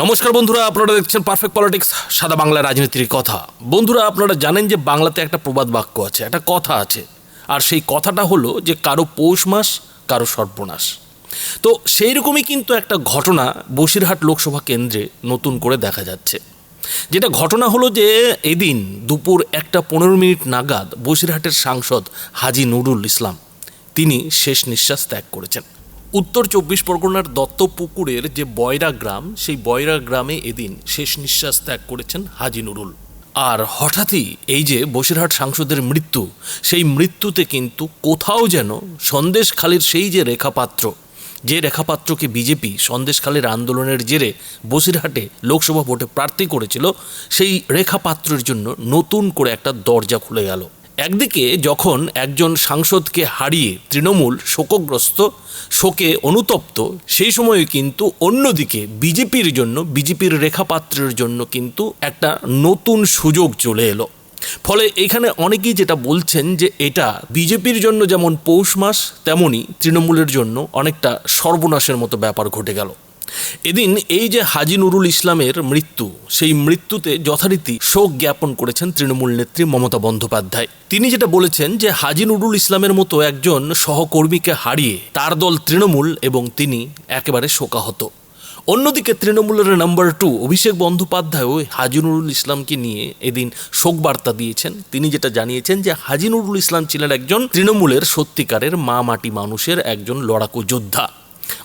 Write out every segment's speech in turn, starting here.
নমস্কার বন্ধুরা, আপনারা দেখছেন পারফেক্ট পলিটিক্স সাদা বাংলা রাজনীতির কথা। বন্ধুরা, আপনারা জানেন যে বাংলাতে একটা প্রবাদ বাক্য আছে, একটা কথা আছে। আর সেই কথাটা হলো যে কারও পৌষ মাস, কারও সর্বনাশ তো সেই রকমই কিন্তু একটা ঘটনা বসিরহাট লোকসভা কেন্দ্রে নতুন করে দেখা যাচ্ছে। যেটা ঘটনা হলো যে এদিন দুপুর একটা পনেরো মিনিট নাগাদ বসিরহাটের সাংসদ হাজি নুরুল ইসলাম, তিনি শেষ নিঃশ্বাস ত্যাগ করেছেন। উত্তর চব্বিশ পরগনার দত্তপুকুরের যে বয়রা গ্রাম, সেই বয়রা গ্রামে এদিন শেষ নিঃশ্বাস ত্যাগ করেছেন হাজি নুরুল। আর হঠাৎই এই যে বসিরহাট সাংসদের মৃত্যু, সেই মৃত্যুতে কিন্তু কোথাও যেন সন্দেশখালির সেই যে রেখাপাত্র, যে রেখাপাত্রকে বিজেপি সন্দেশখালীর আন্দোলনের জেরে বসিরহাটে লোকসভা ভোটে প্রার্থী করেছিল, সেই রেখাপাত্রের জন্য নতুন করে একটা দরজা খুলে গেল। একদিকে যখন একজন সাংসদকে হারিয়ে তৃণমূল শোকগ্রস্ত, শোকে অনুতপ্ত, সেই সময়ে কিন্তু অন্যদিকে বিজেপির জন্য, বিজেপির রেখাপাত্রের জন্য কিন্তু একটা নতুন সুযোগ চলে এলো। ফলে এখানে অনেকেই যেটা বলছেন যে এটা বিজেপির জন্য যেমন পৌষ মাস তেমনই তৃণমূলের জন্য অনেকটা সর্বনাশের মতো ব্যাপার ঘটে গেল। এদিন এই যে হাজি নুরুল ইসলামের মৃত্যু, সেই মৃত্যুতে যথারীতি শোক জ্ঞাপন করেছেন তৃণমূল নেত্রী মমতা বন্দ্যোপাধ্যায়। তিনি যেটা বলেছেন যে হাজি নুরুল ইসলামের মতো একজন সহকর্মীকে হারিয়ে তার দল তৃণমূল এবং তিনি একেবারে শোকাহত। অন্যদিকে তৃণমূলের নাম্বার টু অভিষেক বন্দ্যোপাধ্যায়ও হাজি নুরুল ইসলামকে নিয়ে এদিন শোক বার্তা দিয়েছেন। তিনি যেটা জানিয়েছেন যে হাজি নুরুল ইসলাম ছিলেন একজন তৃণমূলের সত্যিকারের মা মাটি মানুষের একজন লড়াকু যোদ্ধা।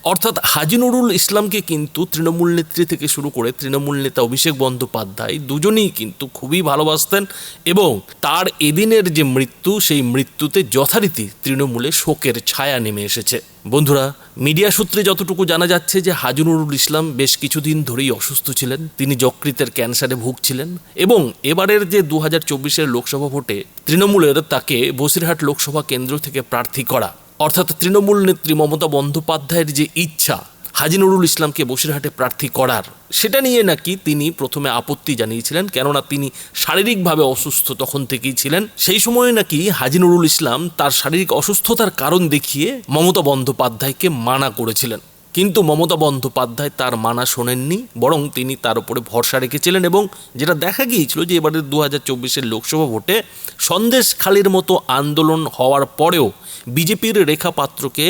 অর্থাৎ হাজি নুরুল ইসলামকে কিন্তু তৃণমূল নেত্রী থেকে শুরু করে তৃণমূল নেতা অভিষেক বন্দ্যোপাধ্যায় দুজনেই কিন্তু খুবই ভালোবাসতেন এবং তার এদিনের যে মৃত্যু, সেই মৃত্যুতে যথারীতি তৃণমূলে শোকের ছায়া নেমে এসেছে। বন্ধুরা, মিডিয়া সূত্রে যতটুকু জানা যাচ্ছে যে হাজি নুরুল ইসলাম বেশ কিছুদিন ধরেই অসুস্থ ছিলেন। তিনি যকৃতের ক্যান্সারে ভুগছিলেন এবং এবারের যে দু হাজার লোকসভা ভোটে তৃণমূলের তাকে বসিরহাট লোকসভা কেন্দ্র থেকে প্রার্থী করা অর্থাৎ তৃণমূল নেত্রী মমতা বন্দ্যোপাধ্যায়ের যে ইচ্ছা, হাজি নুরুল ইসলামকে বসিরহাটে প্রার্থী করার, সেটা নিয়ে নাকি তিনি প্রথমে আপত্তি জানিয়েছিলেন, কেননা তিনি শারীরিকভাবে অসুস্থ তখন থেকেই ছিলেন। সেই সময়ে নাকি হাজি নুরুল ইসলাম তার শারীরিক অসুস্থতার কারণ দেখিয়ে মমতা বন্দ্যোপাধ্যায়কে মানা করেছিলেন। কিন্তু মমতা বন্দ্যোপাধ্যায় তার মানা শোনেননি, বরং তিনি তার উপরে ভরসা রেখেছিলেন এবং যেটা দেখা গিয়েছিল যে এবারের দু হাজার চব্বিশের লোকসভা ভোটে সন্দেশখালির মতো আন্দোলন হওয়ার পরেও বিজেপির রেখা পাত্রকে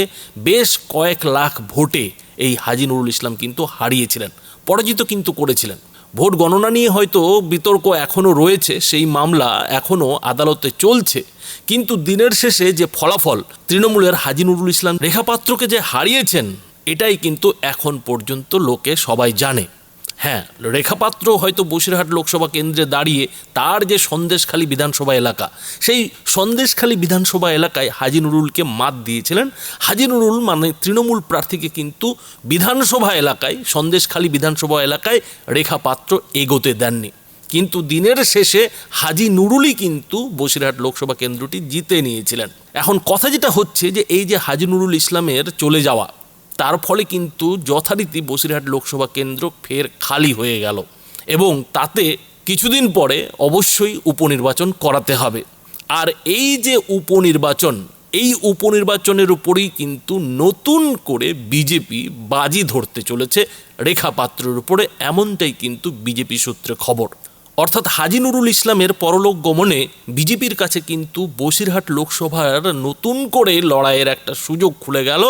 বেশ কয়েক লাখ ভোটে এই হাজি নুরুল ইসলাম কিন্তু হারিয়েছিলেন, পরাজিত কিন্তু করেছিলেন। ভোট গণনা নিয়ে হয়তো বিতর্ক এখনও রয়েছে, সেই মামলা এখনও আদালতে চলছে, কিন্তু দিনের শেষে যে ফলাফল, তৃণমূলের হাজি নুরুল ইসলাম রেখাপাত্রকে যে হারিয়েছেন এটাই কিন্তু এখন পর্যন্ত লোকে সবাই জানে। হ্যাঁ রেখাপাত্র হয়তো বসিরহাট লোকসভা কেন্দ্রে দাঁড়িয়ে তার যে সন্দেশখালী বিধানসভা এলাকা, সেই সন্দেশখালী বিধানসভা এলাকায় হাজি নুরুলকে মাত দিয়েছিলেন। হাজি নুরুল মানে তৃণমূল প্রার্থীকে কিন্তু বিধানসভা এলাকায়, সন্দেশখালী বিধানসভা এলাকায় রেখাপাত্র এগোতে দেননি। কিন্তু দিনের শেষে হাজি নুরুলই কিন্তু বসিরহাট লোকসভা কেন্দ্রটি জিতে নিয়েছিলেন। এখন কথা যেটা হচ্ছে যে এই যে হাজি নুরুল ইসলামের চলে যাওয়া তার ফলে কিন্তু যথারীতি বসিরহাট লোকসভা কেন্দ্র ফের খালি হয়ে গেল এবং তাতে কিছুদিন পরে অবশ্যই উপনির্বাচন করাতে হবে। আর এই যে উপনির্বাচন, এই উপনির্বাচনের উপরেই কিন্তু নতুন করে বিজেপি বাজি ধরতে চলেছে রেখা পাত্রের উপরে, এমনটাই কিন্তু বিজেপি সূত্রে খবর। অর্থাৎ হাজি নুরুল ইসলামের পরলোক গমনে বিজেপির কাছে কিন্তু বসিরহাট লোকসভার নতুন করে লড়াইয়ের একটা সুযোগ খুলে গেল।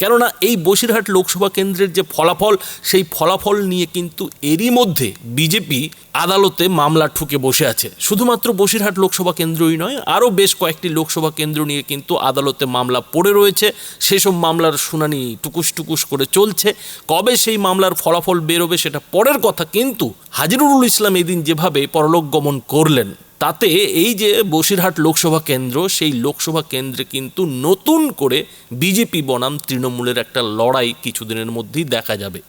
কেননা এই বসিরহাট লোকসভা কেন্দ্রের যে ফলাফল, সেই ফলাফল নিয়ে কিন্তু এরই মধ্যে বিজেপি আদালতে মামলা ঠুকে বসে আছে। শুধুমাত্র বসিরহাট লোকসভা কেন্দ্রই নয়, আরও বেশ কয়েকটি লোকসভা কেন্দ্র নিয়ে কিন্তু আদালতে মামলা পড়ে রয়েছে। সেসব মামলার শুনানি টুকুস টুকুস করে চলছে। কবে সেই মামলার ফলাফল বেরোবে সেটা পরের কথা, কিন্তু হাজিরুল ইসলাম এদিন যেভাবে পরলোক গমন করলেন তাতে এই যে বসিরহাট লোকসভা কেন্দ্র, সেই লোকসভা কেন্দ্রে কিন্তু নতুন করে বিজেপি বনাম তৃণমূলের একটা লড়াই কিছুদিনের মধ্যেই দেখা যাবে।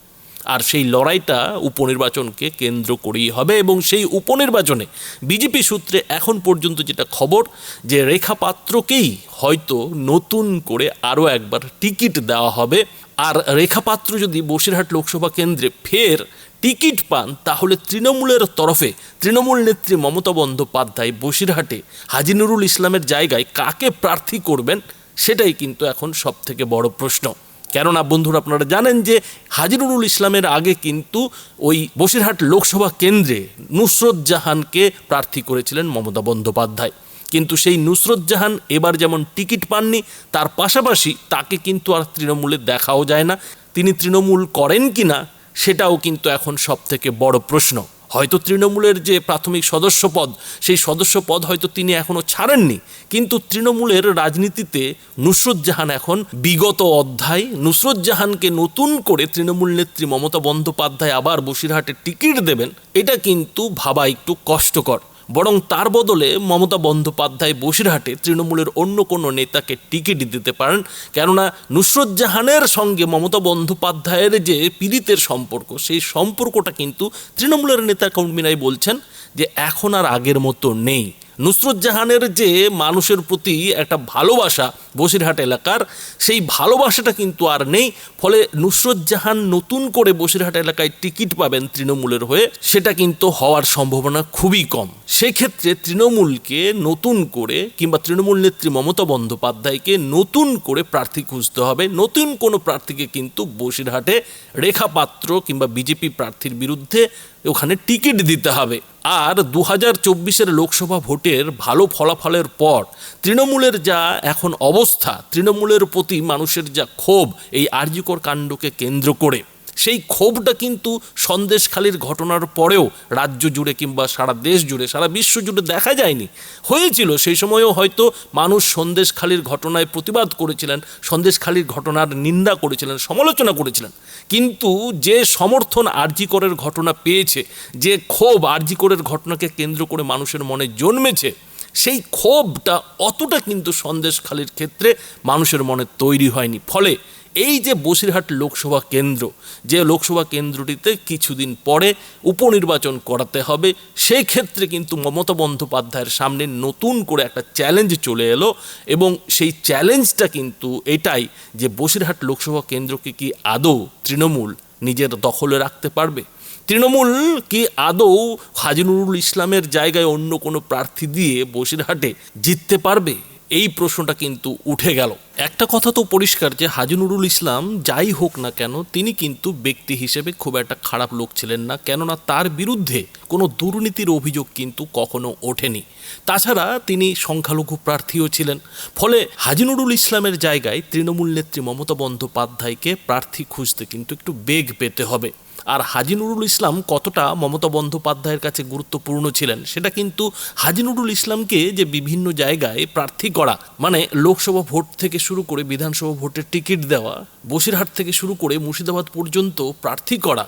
আর সেই লড়াইটা উপনির্বাচনকে কেন্দ্র করেই হবে এবং সেই উপনির্বাচনে বিজেপি সূত্রে এখন পর্যন্ত যেটা খবর, যে রেখা পাত্রকেই হয়তো নতুন করে আরও একবার টিকিট দেওয়া হবে। আর রেখাপাত্র যদি বসিরহাট লোকসভা কেন্দ্রে ফের টিকিট পান, তাহলে তৃণমূলের তরফে, তৃণমূল নেত্রী মমতা বন্দ্যোপাধ্যায় বসিরহাটে হাজি নুরুল ইসলামের জায়গায় কাকে প্রার্থী করবেন, সেটাই কিন্তু এখন সব থেকে বড় প্রশ্ন। কেননা বন্ধুরা, আপনারা জানেন যে হাজিরুল ইসলামের আগে কিন্তু ওই বসিরহাট লোকসভা কেন্দ্রে নুসরত জাহানকে প্রার্থী করেছিলেন মমতা বন্দ্যোপাধ্যায়। কিন্তু সেই নুসরত জাহান এবার যেমন টিকিট পাননি, তার পাশাপাশি তাকে কিন্তু আর তৃণমূলে দেখাও যায় না। তিনি তৃণমূল করেন কি না সেটাও কিন্তু এখন সব থেকে বড় প্রশ্ন। হয়তো তৃণমূলের যে প্রাথমিক সদস্য পদ সেই সদস্য পদ হয়তো তিনি এখনও ছাড়েননি। কিন্তু তৃণমূলের রাজনীতিতে নুসরত জাহান এখন বিগত অধ্যায়, নুসরত জাহানকে নতুন করে তৃণমূল নেত্রী মমতা বন্দ্যোপাধ্যায় আবার বসিরহাটে টিকিট দেবেন, এটা কিন্তু ভাবা একটু কষ্টকর। বরং তার বদলে মমতা বন্দ্যোপাধ্যায় বসিরহাটে তৃণমূলের অন্য কোনো নেতাকে টিকিট দিতে পারেন, কেননা নুসরত জাহানের সঙ্গে মমতা বন্দ্যোপাধ্যায়ের যে পীড়িতের সম্পর্ক, সেই সম্পর্কটা কিন্তু তৃণমূলের নেতা কর্মীরাই বলছেন যে এখন আর আগের মতো নেই। নুসরত জাহানের যে মানুষের প্রতি একটা ভালোবাসা বসিরহাট এলাকার, সেই ভালোবাসাটা কিন্তু আর নেই। ফলে নুসরত জাহান নতুন করে বসিরহাট এলাকায় টিকিট পাবেন তৃণমূলের হয়ে, সেটা কিন্তু হওয়ার সম্ভাবনা খুবই কম। সেক্ষেত্রে তৃণমূলকে নতুন করে কিংবা তৃণমূল নেত্রী মমতা বন্দ্যোপাধ্যায়কে নতুন করে প্রার্থী খুঁজতে হবে। নতুন কোনো প্রার্থীকে কিন্তু বসিরহাটে রেখা পাত্র কিংবা বিজেপি প্রার্থীর বিরুদ্ধে ওখানে টিকিট দিতে হবে। আর দু হাজার চব্বিশের লোকসভা ভোটের ভালো ফলাফলের পর তৃণমূলের যা এখন অবস্থা, তৃণমূলের প্রতি মানুষের যা ক্ষোভ, এই আর্যিকর কাণ্ডকে কেন্দ্র করে। সেই ক্ষোভটা কিন্তু সন্দেশখালির ঘটনার পরেও রাজ্য জুড়ে কিংবা সারা দেশ জুড়ে, সারা বিশ্ব জুড়ে দেখা যায়নি। হয়েছিল, সেই সময়ও হয়তো মানুষ সন্দেশখালির ঘটনায় প্রতিবাদ করেছিলেন, সন্দেশখালির ঘটনার নিন্দা করেছিলেন, সমালোচনা করেছিলেন। কিন্তু যে সমর্থন আরজিকরের ঘটনা পেয়েছে, যে ক্ষোভ আরজিকরের ঘটনাকে কেন্দ্র করে মানুষের মনে জন্মেছে, সেই ক্ষোভটা অতটা কিন্তু সন্দেশখালির ক্ষেত্রে মানুষের মনে তৈরি হয়নি। ফলে এই যে বসিরহাট লোকসভা কেন্দ্র, যে লোকসভা কেন্দ্রটিতে কিছুদিন পরে উপনির্বাচন করাতে হবে, সেই ক্ষেত্রে কিন্তু মমতা বন্দ্যোপাধ্যায়ের সামনে নতুন করে একটা চ্যালেঞ্জ চলে এলো এবং সেই চ্যালেঞ্জটা কিন্তু এটাই যে বসিরহাট লোকসভা কেন্দ্রকে কি আদৌ তৃণমূল নিজের দখলে রাখতে পারবে? তৃণমূল কি আদৌ হাজিনুরুল ইসলামের জায়গায় অন্য কোনো প্রার্থী দিয়ে বসিরহাটে জিততে পারবে? এই প্রশ্নটা কিন্তু উঠে গেল। একটা কথা তো পরিষ্কার যে হাজি নুরুল ইসলাম যাই হোক না কেন, তিনি কিন্তু ব্যক্তি হিসেবে খুব একটা খারাপ লোক ছিলেন না, কেননা তার বিরুদ্ধে কোনো দুর্নীতির অভিযোগ কিন্তু কখনো ওঠেনি। তাছাড়া তিনি সংখ্যালঘু প্রার্থীও ছিলেন। ফলে হাজি নুরুল ইসলামের জায়গায় তৃণমূল নেত্রী মমতা বন্দ্যোপাধ্যায়কে প্রার্থী খুঁজতে কিন্তু একটু বেগ পেতে হবে। আর হাজি নুরুল ইসলাম কতটা মমতা বন্দ্যোপাধ্যায়ের কাছে গুরুত্বপূর্ণ ছিলেন, সেটা কিন্তু হাজি নুরুল ইসলামকে যে বিভিন্ন জায়গায় প্রার্থী করা মানে লোকসভা ভোট থেকে শুরু করে বিধানসভা ভোটের টিকিট দেওয়া, বসিরহাট থেকে শুরু করে মুর্শিদাবাদ পর্যন্ত প্রার্থী করা,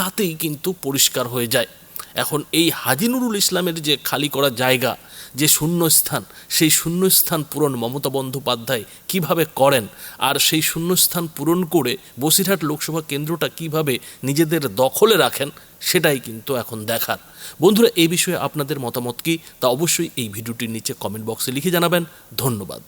তাতেই কিন্তু পরিষ্কার হয়ে যায়। এখন এই হাজি নুরুল ইসলামের যে খালি করা জায়গা, যে শূন্যস্থান, সেই শূন্যস্থান পূরণ মমতা বন্দ্যোপাধ্যায় কীভাবে করেন? আর সেই শূন্যস্থান পূরণ করে বসিরহাট লোকসভা কেন্দ্রটা কীভাবে নিজেদের দখলে রাখেন, সেটাই কিন্তু এখন দেখার। বন্ধুরা, এই বিষয়ে আপনাদের মতামত কি? তা অবশ্যই এই ভিডিওটির নিচে কমেন্ট বক্সে লিখে জানাবেন। ধন্যবাদ।